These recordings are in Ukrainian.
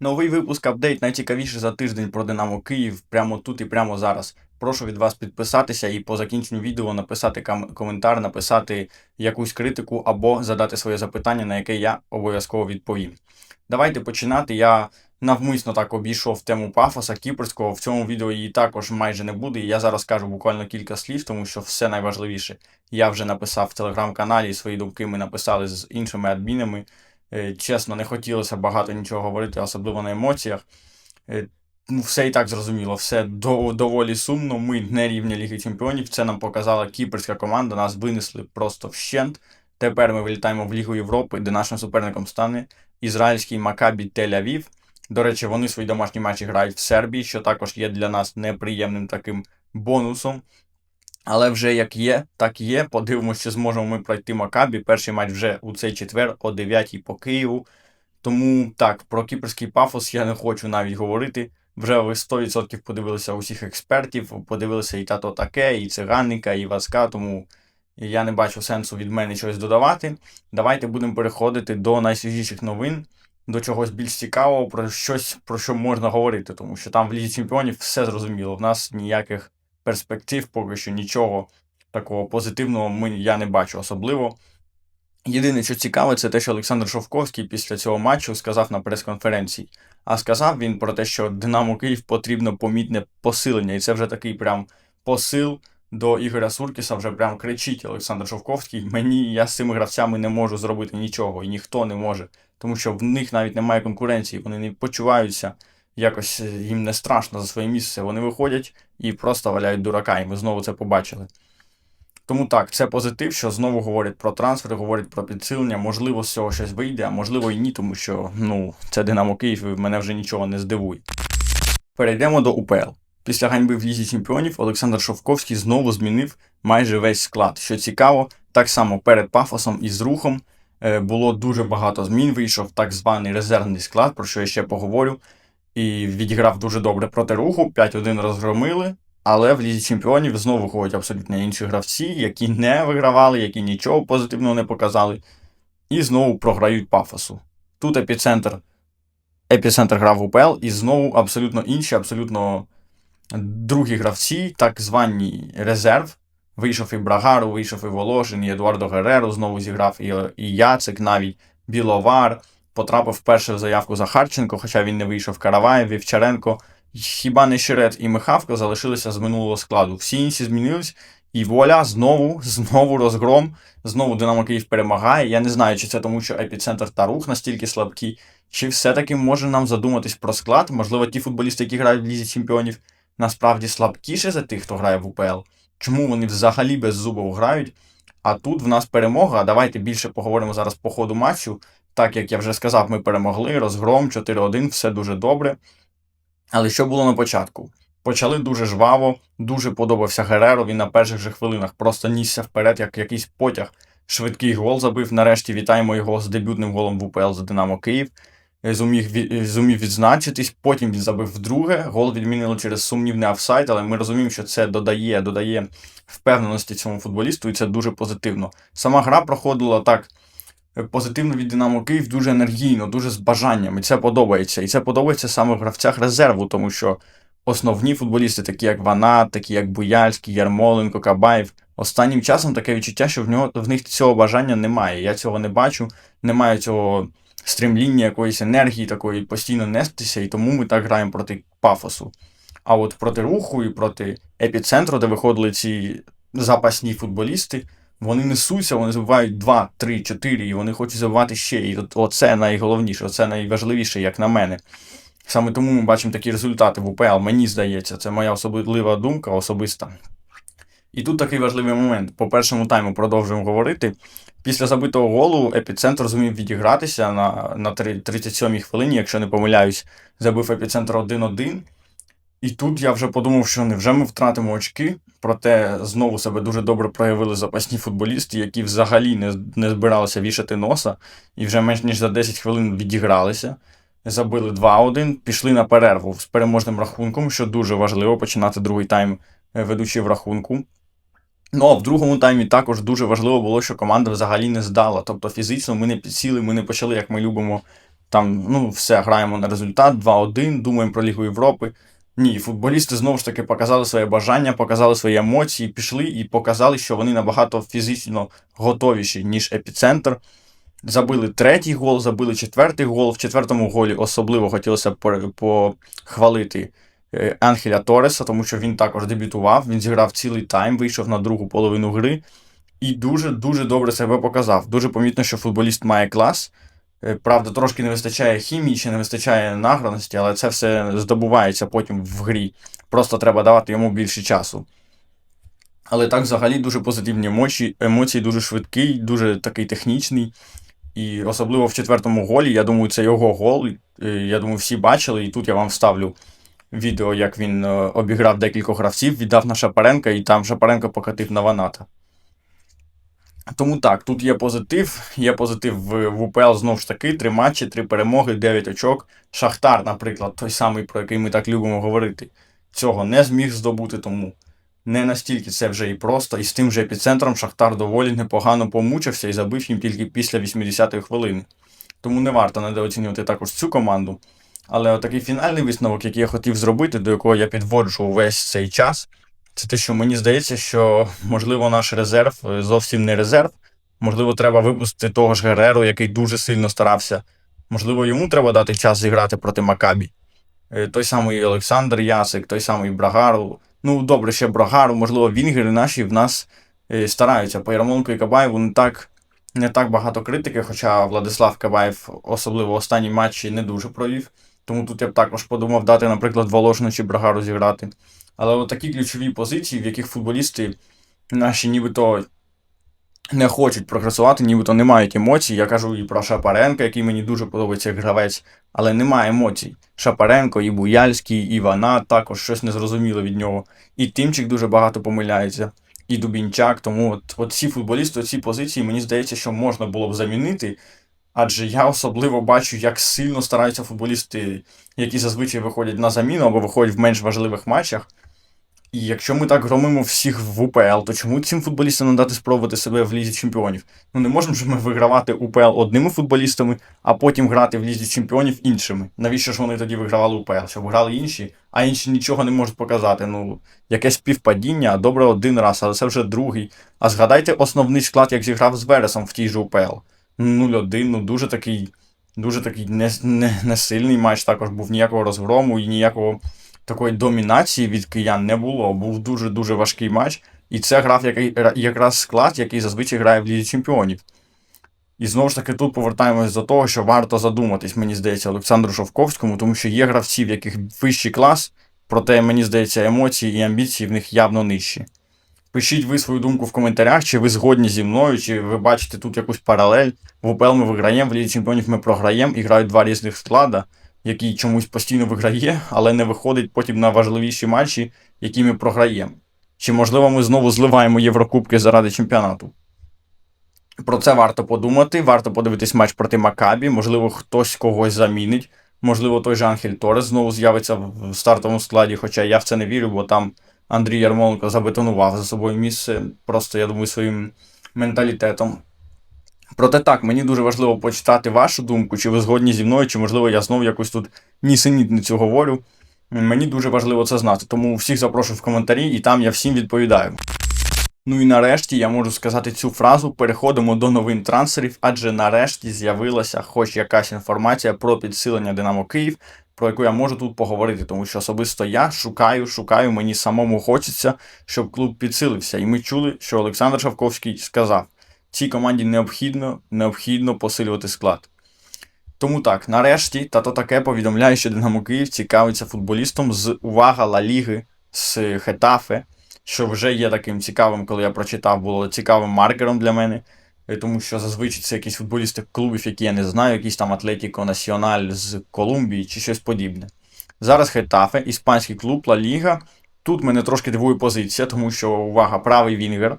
Новий випуск апдейт найцікавіше за тиждень про Динамо Київ прямо тут і прямо зараз. Прошу від вас підписатися і по закінченню відео написати коментар, написати якусь критику або задати своє запитання, на яке я обов'язково відповім. Давайте починати. Я навмисно так обійшов тему пафоса кіпрського. В цьому відео її також майже не буде. Я зараз кажу буквально кілька слів, тому що все найважливіше я вже написав в телеграм-каналі, свої думки ми написали з іншими адмінами. Е, Чесно, не хотілося багато нічого говорити, особливо на емоціях. Е, Ну, все і так зрозуміло, все до, доволі сумно. Ми не рівня Ліги Чемпіонів. Це нам показала кіпрська команда. Нас винесли просто вщент. Тепер ми вилітаємо в Лігу Європи, де нашим суперником стане ізраїльський Макабі Тель-Авів. До речі, вони свої домашні матчі грають в Сербії, що також є для нас неприємним таким бонусом. Але вже як є, так є. Подивимося, чи зможемо ми пройти Макабі. Перший матч вже у цей четвер о 9 по Києву. Тому так, про кіпрський пафос я не хочу навіть говорити. Вже ви 100% подивилися усіх експертів, подивилися і тато таке, і циганника, і Васка, тому я не бачу сенсу від мене щось додавати. Давайте будемо переходити до найсвіжіших новин, до чогось більш цікавого, про щось, про що можна говорити, тому що там в Лізі Чемпіонів все зрозуміло. В нас ніяких перспектив, поки що нічого такого позитивного ми, я не бачу особливо. Єдине, що цікаве, це те, що Олександр Шовковський після цього матчу сказав на прес-конференції. А сказав він про те, що Динамо Київ потрібно помітне посилення, і це вже такий прям посил до Ігоря Суркіса, вже прям кричить Олександр Шовковський. Мені я з цими гравцями не можу зробити нічого, і ніхто не може, тому що в них навіть немає конкуренції, вони не почуваються якось е, їм не страшно за своє місце. Вони виходять і просто валяють дурака, і ми знову це побачили. Тому так, це позитив, що знову говорять про трансфери, говорять про підсилення. Можливо, з цього щось вийде, а можливо і ні, тому що ну, це Динамо Київ, і мене вже нічого не здивує. Перейдемо до УПЛ. Після ганьби в Лізі Чемпіонів Олександр Шовковський знову змінив майже весь склад. Що цікаво, так само перед пафосом і з рухом е, було дуже багато змін. Вийшов так званий резервний склад, про що я ще поговорю. І відіграв дуже добре проти руху. 5-1 розгромили. Але в Лізі Чемпіонів знову виходять абсолютно інші гравці, які не вигравали, які нічого позитивного не показали, і знову програють пафосу. Тут епіцентр, епіцентр грав УПЛ, і знову абсолютно інші, абсолютно другі гравці, так звані резерв. Вийшов і Брагару, вийшов і Волошин, і Едуардо Гереро знову зіграв, і, і Яцик, навіть Біловар. Потрапив вперше в заявку Захарченко, хоча він не вийшов Караваєв, Вівчаренко. Хіба не Щерет і Михавко залишилися з минулого складу. Всі інші змінились, і воля знову, знову розгром, знову Динамо Київ перемагає. Я не знаю, чи це тому, що епіцентр та рух настільки слабкі, чи все-таки може нам задуматись про склад. Можливо, ті футболісти, які грають в Лізі Чемпіонів, насправді слабкіше за тих, хто грає в УПЛ. Чому вони взагалі без зубов грають? А тут в нас перемога. Давайте більше поговоримо зараз по ходу матчу. Так як я вже сказав, ми перемогли, розгром 4-1, все дуже добре. Але що було на початку? Почали дуже жваво, дуже подобався Гереро. Він на перших же хвилинах просто нісся вперед, як якийсь потяг. Швидкий гол забив. Нарешті вітаємо його з дебютним голом в УПЛ за Динамо Київ. Е, Зумів, зумів відзначитись. Потім він забив вдруге. Гол відмінили через сумнівний офсайд, але ми розуміємо, що це додає, додає впевненості цьому футболісту, і це дуже позитивно. Сама гра проходила так е, позитивно від Динамо Київ, дуже енергійно, дуже з бажанням. І це подобається. І це подобається саме в гравцях резерву, тому що основні футболісти, такі як Ванат, такі як Буяльський, Ярмоленко, Кабаєв. Останнім часом таке відчуття, що в нього в них цього бажання немає. Я цього не бачу, немає цього стремління, якоїсь енергії такої постійно нестися, і тому ми так граємо проти пафосу. А от проти руху і проти епіцентру, де виходили ці запасні футболісти, вони несуться, вони забувають 2, 3, 4, і вони хочуть забивати ще. І оце найголовніше, оце найважливіше, як на мене. Саме тому ми бачимо такі результати в УПЛ, мені здається, це моя особлива думка, особиста. І тут такий важливий момент. По першому тайму продовжуємо говорити. Після забитого голу епіцентр зумів відігратися на, на 37-й хвилині, якщо не помиляюсь, забив епіцентр 1-1. І тут я вже подумав, що невже ми втратимо очки, проте знову себе дуже добре проявили запасні футболісти, які взагалі не, не збиралися вішати носа, і вже менш ніж за 10 хвилин відігралися. Забили 2-1, пішли на перерву з переможним рахунком, що дуже важливо починати другий тайм е, ведучи в рахунку. Ну а в другому таймі також дуже важливо було, що команда взагалі не здала. Тобто фізично ми не підсіли, ми не почали, як ми любимо, там, ну, все, граємо на результат 2-1, думаємо про Лігу Європи. Ні, футболісти знову ж таки показали своє бажання, показали свої емоції, пішли і показали, що вони набагато фізично готовіші, ніж епіцентр. Забили третій гол, забили четвертий гол. В четвертому голі особливо хотілося похвалити е, Анхеля Тореса, тому що він також дебютував. Він зіграв цілий тайм, вийшов на другу половину гри і дуже-дуже добре себе показав. Дуже помітно, що футболіст має клас. Е, Правда, трошки не вистачає хімії, ще не вистачає награності, але це все здобувається потім в грі. Просто треба давати йому більше часу. Але так, взагалі, дуже позитивні емоції, емоції дуже швидкий, дуже такий технічний. І особливо в четвертому голі, я думаю, це його гол. Е, Я думаю, всі бачили, і тут я вам вставлю відео, як він е, обіграв декількох гравців, віддав на Шапаренка, і там Шапаренко покатив на Ваната. Тому так, тут є позитив. Є позитив в, УПЛ знову ж таки, три матчі, три перемоги, 9 очок. Шахтар, наприклад, той самий, про який ми так любимо говорити, цього не зміг здобути, тому не настільки це вже і просто. І з тим же епіцентром Шахтар доволі непогано помучився і забив їм тільки після 80-ї хвилини. Тому не варто недооцінювати також цю команду. Але отакий фінальний висновок, який я хотів зробити, до якого я підводжу увесь цей час, це те, що мені здається, що можливо наш резерв е, зовсім не резерв. Можливо, треба випустити того ж Гереру, який дуже сильно старався. Можливо, йому треба дати час зіграти проти Макабі. Е, Той самий Олександр Ясик, той самий Брагару. Ну, добре, ще Брагару, можливо, вінгери наші в нас е, стараються. По Ярмоленку і Кабаєву не так, не так багато критики, хоча Владислав Кабаєв, особливо останні матчі, не дуже провів. Тому тут я б також подумав дати, наприклад, Волошину чи Брагару зіграти. Але от такі ключові позиції, в яких футболісти наші нібито не хочуть прогресувати, нібито не мають емоцій. Я кажу і про Шапаренка, який мені дуже подобається як гравець, але немає емоцій. Шапаренко, і Буяльський, і Вана також щось незрозуміло від нього. І Тимчик дуже багато помиляється, і Дубінчак. Тому от, от ці футболісти, ці позиції, мені здається, що можна було б замінити. Адже я особливо бачу, як сильно стараються футболісти, які зазвичай виходять на заміну або виходять в менш важливих матчах. І якщо ми так громимо всіх в УПЛ, то чому цим футболістам не дати спробувати себе в Лізі Чемпіонів? Ну не можемо ж ми вигравати УПЛ одними футболістами, а потім грати в Лізі Чемпіонів іншими. Навіщо ж вони тоді вигравали УПЛ? Щоб грали інші, а інші нічого не можуть показати. Ну, якесь співпадіння, добре один раз, але це вже другий. А згадайте основний склад, як зіграв з Вересом в тій же УПЛ. 0-1, ну дуже такий, дуже такий не, не, не матч також був ніякого розгрому і ніякого такої домінації від киян не було. Був дуже-дуже важкий матч. І це грав який, якраз склад, який зазвичай грає в Лізі Чемпіонів. І знову ж таки тут повертаємось до того, що варто задуматись, мені здається, Олександру Шовковському, тому що є гравці, в яких вищий клас, проте, мені здається, емоції і амбіції в них явно нижчі. Пишіть ви свою думку в коментарях, чи ви згодні зі мною, чи ви бачите тут якусь паралель. В УПЛ ми виграємо, в Лізі Чемпіонів ми програємо і грають два різних склада, який чомусь постійно виграє, але не виходить потім на важливіші матчі, які ми програємо. Чи, можливо, ми знову зливаємо Єврокубки заради чемпіонату? Про це варто подумати, варто подивитись матч проти Макабі, можливо, хтось когось замінить, можливо, той же Анхель Торес знову з'явиться в стартовому складі, хоча я в це не вірю, бо там Андрій Ярмоленко забетонував за собою місце, просто, я думаю, своїм менталітетом. Проте так, мені дуже важливо почитати вашу думку, чи ви згодні зі мною, чи, можливо, я знову якусь тут нісенітницю говорю. Мені дуже важливо це знати, тому всіх запрошую в коментарі, і там я всім відповідаю. Ну і нарешті я можу сказати цю фразу. Переходимо до новин трансферів, адже нарешті з'явилася хоч якась інформація про підсилення Динамо Київ, про яку я можу тут поговорити, тому що особисто я шукаю, шукаю, мені самому хочеться, щоб клуб підсилився. І ми чули, що Олександр Шавковський сказав: цій команді необхідно, необхідно посилювати склад. Тому так, нарешті, та то таке повідомляє, що Динамо Київ цікавиться футболістом з увага Ла Ліги з Хетафе, що вже є таким цікавим, коли я прочитав, було цікавим маркером для мене. Е, Тому що зазвичай це якісь футболісти клубів, які я не знаю, якийсь там Атлетіко Національ з Колумбії чи щось подібне. Зараз Хетафе, іспанський клуб Ла Ліга. Тут мене трошки дивує позиція, тому що увага, правий Вінгер.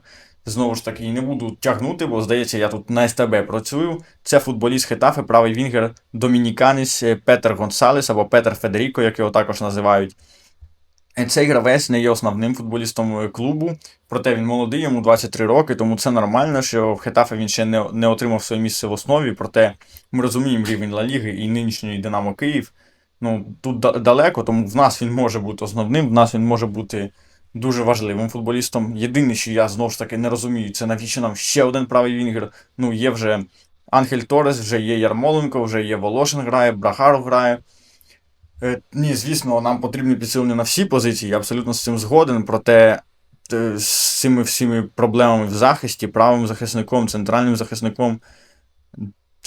Знову ж таки, не буду тягнути, бо здається, я тут на СТБ працюю. Це футболіст Хетафе, правий Вінгер, домініканець Петер Гонсалес або Петер Федеріко, як його також називають. Е, Цей гравець не є основним футболістом е, клубу, проте він молодий, йому 23 роки, тому це нормально, що в Хетафе він ще не, не отримав своє місце в основі. Проте ми розуміємо рівень Ла Ліги і нинішньої Динамо Київ. Ну, тут далеко, тому в нас він може бути основним, в нас він може бути дуже важливим футболістом. Єдине, що я знову ж таки не розумію, це навіщо нам ще один правий вінгер. Ну, є вже Анхель Торес, вже є Ярмоленко, вже є Волошин грає, Брахаров грає. Е, ні, звісно, нам потрібні підсилення на всі позиції, я абсолютно з цим згоден. Проте е, з цими всіми проблемами в захисті, правим захисником, центральним захисником.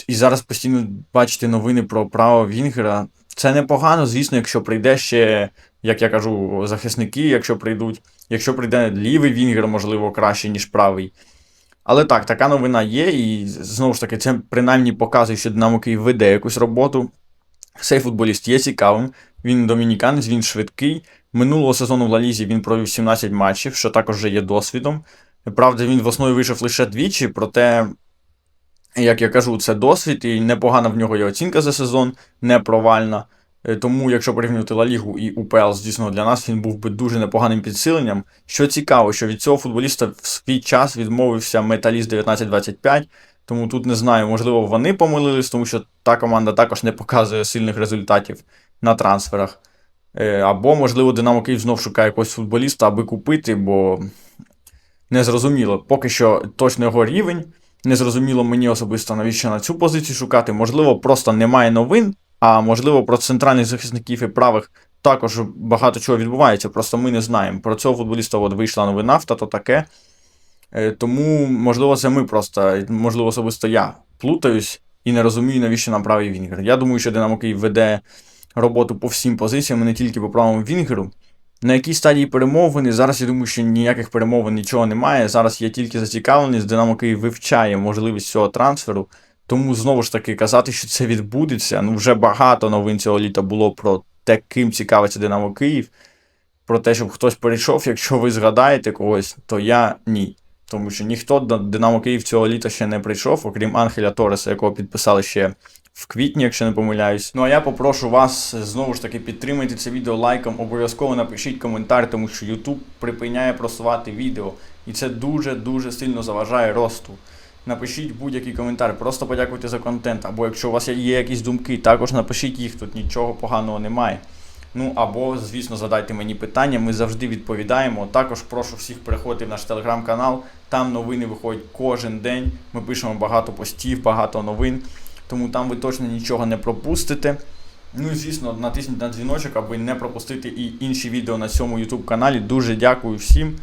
І зараз постійно бачите новини про право Вінгера. Це непогано, звісно, якщо прийде ще, як я кажу, захисники, якщо прийдуть, якщо прийде лівий Вінгер, можливо, краще, ніж правий. Але так, така новина є, і знову ж таки, це принаймні показує, що Динамо Київ веде якусь роботу. Цей футболіст є цікавим. Він домініканець, він швидкий. Минулого сезону в Лалізі він провів 17 матчів, що також вже є досвідом. Правда, він в основі вийшов лише двічі, проте, як я кажу, це досвід, і непогана в нього є оцінка за сезон, не провальна. Е, Тому, якщо порівнювати Ла Лігу і УПЛ, звісно, для нас він був би дуже непоганим підсиленням. Що цікаво, що від цього футболіста в свій час відмовився Металіст 1925. Тому тут не знаю, можливо, вони помилились, тому що та команда також не показує сильних результатів на трансферах. Е, Або, можливо, Динамо Київ знов шукає якогось футболіста, аби купити, бо незрозуміло. Поки що точно його рівень. Незрозуміло мені особисто, навіщо на цю позицію шукати. Можливо, просто немає новин, а можливо, про центральних захисників і правих також багато чого відбувається. Просто ми не знаємо. Про цього футболіста от вийшла новина, та то таке. Е, Тому, можливо, це ми просто, можливо, особисто я плутаюсь і не розумію, навіщо нам правий Вінгер. Я думаю, що Динамо Київ веде роботу по всім позиціям, не тільки по правому Вінгеру. На якій стадії перемовини? Зараз я думаю, що ніяких перемовин нічого немає. Зараз є тільки зацікавленість. Динамо Київ вивчає можливість цього трансферу. Тому знову ж таки казати, що це відбудеться. Ну вже багато новин цього літа було про те, ким цікавиться Динамо Київ. Про те, щоб хтось перейшов. Якщо ви згадаєте когось, то я ні. Тому що ніхто до Динамо Київ цього літа ще не прийшов, окрім Анхеля Тореса, якого підписали ще в квітні, якщо не помиляюсь. Ну а я попрошу вас знову ж таки підтримайте це відео лайком. Обов'язково напишіть коментар, тому що YouTube припиняє просувати відео. І це дуже-дуже сильно заважає росту. Напишіть будь-який коментар, просто подякуйте за контент. Або якщо у вас є якісь думки, також напишіть їх, тут нічого поганого немає. Ну або, звісно, задайте мені питання, ми завжди відповідаємо. Також прошу всіх переходити в наш телеграм-канал. Там новини виходять кожен день. Ми пишемо багато постів, багато новин. Тому там ви точно нічого не пропустите. Ну і звісно, натисніть на дзвіночок, аби не пропустити і інші відео на цьому YouTube каналі. Дуже дякую всім.